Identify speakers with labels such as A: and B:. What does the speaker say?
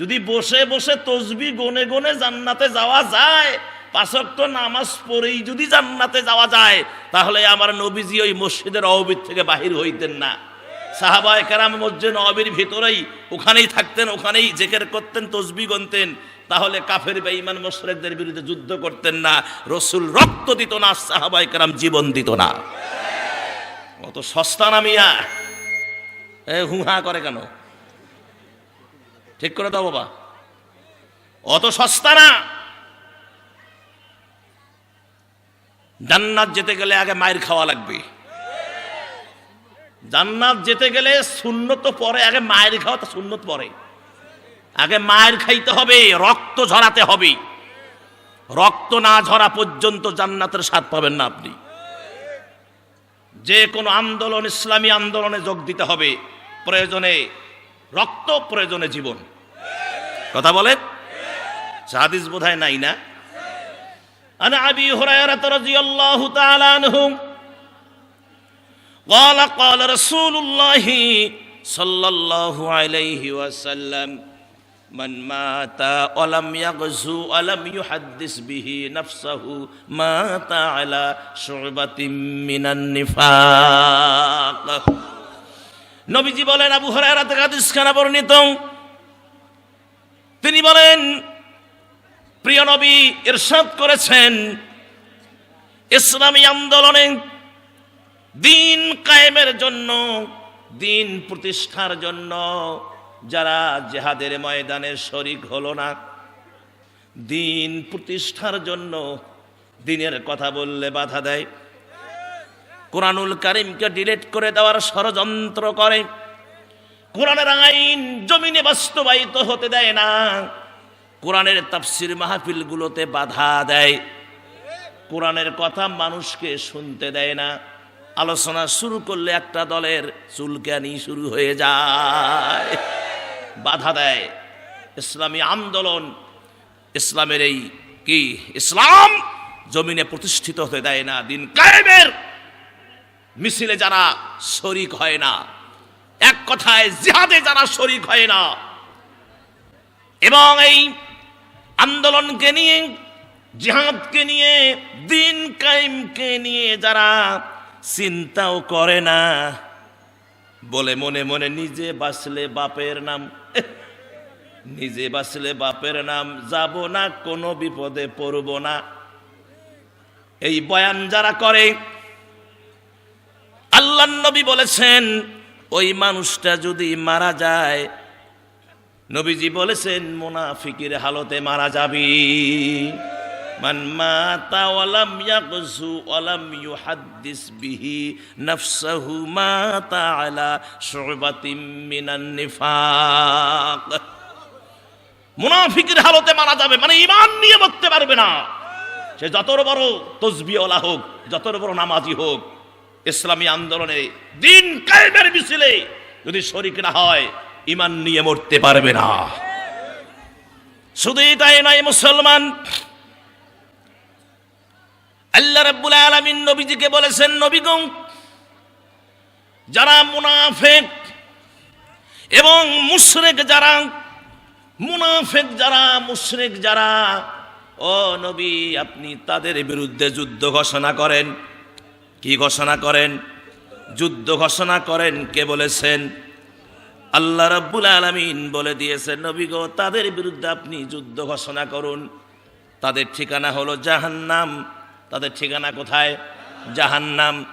A: যদি বসে বসে তসবি গনে গনে জান্নাতে যাওয়া যায় পাঁচক্ত নামাজ পড়েই যদি জান্নাতে যাওয়া যায়, তাহলে আমার নবীজি ওই মসজিদের অবির থেকে বাহির হইতেন না। সাহাবায় কেরাম মসজিদ নবীর ভিতরেই ওখানেই থাকতেন, ওখানেই জেকের করতেন, তসবি গনতেন। তাহলে কাফের, বেঈমান মোশরেকদের বিরুদ্ধে যুদ্ধ করতেন না। রসুল রক্ত দিত না সাহাবাই কেরাম জীবন দিত না। অত সস্তা না মিয়া। এ হুহা করে কেন? ঠিক করে দাও বাবা। অত সস্তা না জান্নাত যেতে গেলে আগে মায়ের খাওয়া লাগবে। জান্নাত যেতে গেলে শূন্যত পরে, আগে মায়ের খাওয়া তো শূন্যত পরে। আগে মায়ের খাইতে হবে, রক্ত ঝরাতে হবে। রক্ত না ঝরা পর্যন্ত জান্নাতের স্বাদ পাবেন না আপনি। যে কোনো আন্দোলন, ইসলামী আন্দোলনে যোগ দিতে হবে। প্রয়োজনে রক্ত প্রয়োজনে জীবন কথা বলেন হাদিস বোধহয় নাই না عن ابي هريره رضي الله تعالى عنه قال قال رسول الله صلى الله عليه وسلم من مات ولم يغزو ولم يحدث به نفسه مات على شعبة من النفاق নবীজি বলেন, আবু খানা বর্ণিত। তিনি বলেন, প্রিয় নবী ইরশাদ করেছেন, ইসলামী আন্দোলনে দিন কায়েমের জন্য, দিন প্রতিষ্ঠার জন্য যারা জেহাদের ময়দানে শরিক হলো না, দিন প্রতিষ্ঠার জন্য দিনের কথা বললে বাধা দেয়। কোরআনুল কারিমকে ডিলেট করে দেওয়ার ষড়যন্ত্র করে। কোরআনের আইন জমিনে বাস্তবায়িত হতে দেয় না। কোরআনের তাফসির মাহফিলগুলোতে বাধা দেয়। কোরআনের কথা মানুষকে শুনতে দেয় না। আলোচনা শুরু করলে একটা দলের চুলকানি শুরু হয়ে যায়। বাধা দেয়। ইসলামী আন্দোলন, ইসলামের এই কি? ইসলাম জমিনে প্রতিষ্ঠিত হতে দেয় না। দিন কায়েমের মিছিলে যারা শরিক হয় না, এক কথায় জিহাদে যারা শরিক হয় না, এবং এই আন্দোলনকে নিয়ে, জিহাদকে নিয়ে, দিন কায়েমকে নিয়ে যারা চিন্তাও করে না, বলে মনে মনে নিজে বাঁচলে বাপের নাম, নিজে বাঁচলে বাপের নাম, যাব না, কোনো বিপদে পড়ব না। এই বয়ান যারা করে আল্লাহ নবী বলেছেন, ওই মানুষটা যদি মারা যায়, নবীজি বলেছেন, মুনাফিকের হালতে মারা যাবি। মান মাতা আলা মুনাফিকের হালতে মারা যাবে মানে ঈমান নিয়ে মরতে পারবে না। সে যত বড় তসবিওয়ালা হোক যত বড় নামাজি হোক ইসলামী আন্দোলনে দিন কায়েমের মিছিলে যদি শরিক না হয় ইমান নিয়ে মরতে পারবে না। শুধুই তাই নয় মুসলমান, আল্লাহ রাব্বুল আলামিন নবীজিকে বলেছেন নবীগণ যারা মুনাফেক এবং মুশরিক যারা, মুনাফেক যারা, মুশরিক যারা, ও নবী, আপনি তাদের বিরুদ্ধে যুদ্ধ ঘোষণা করেন। কি ঘোষণা করেন? যুদ্ধ ঘোষণা করেন কে বলেছেন? আল্লাহ রাব্বুল আলামিন বলে দিয়েছেন, নবী গো, তাদের বিরুদ্ধে আপনি যুদ্ধ ঘোষণা করুন। তাদের ঠিকানা হলো জাহান্নাম। তাদের ঠিকানা কোথায়? জাহান্নাম।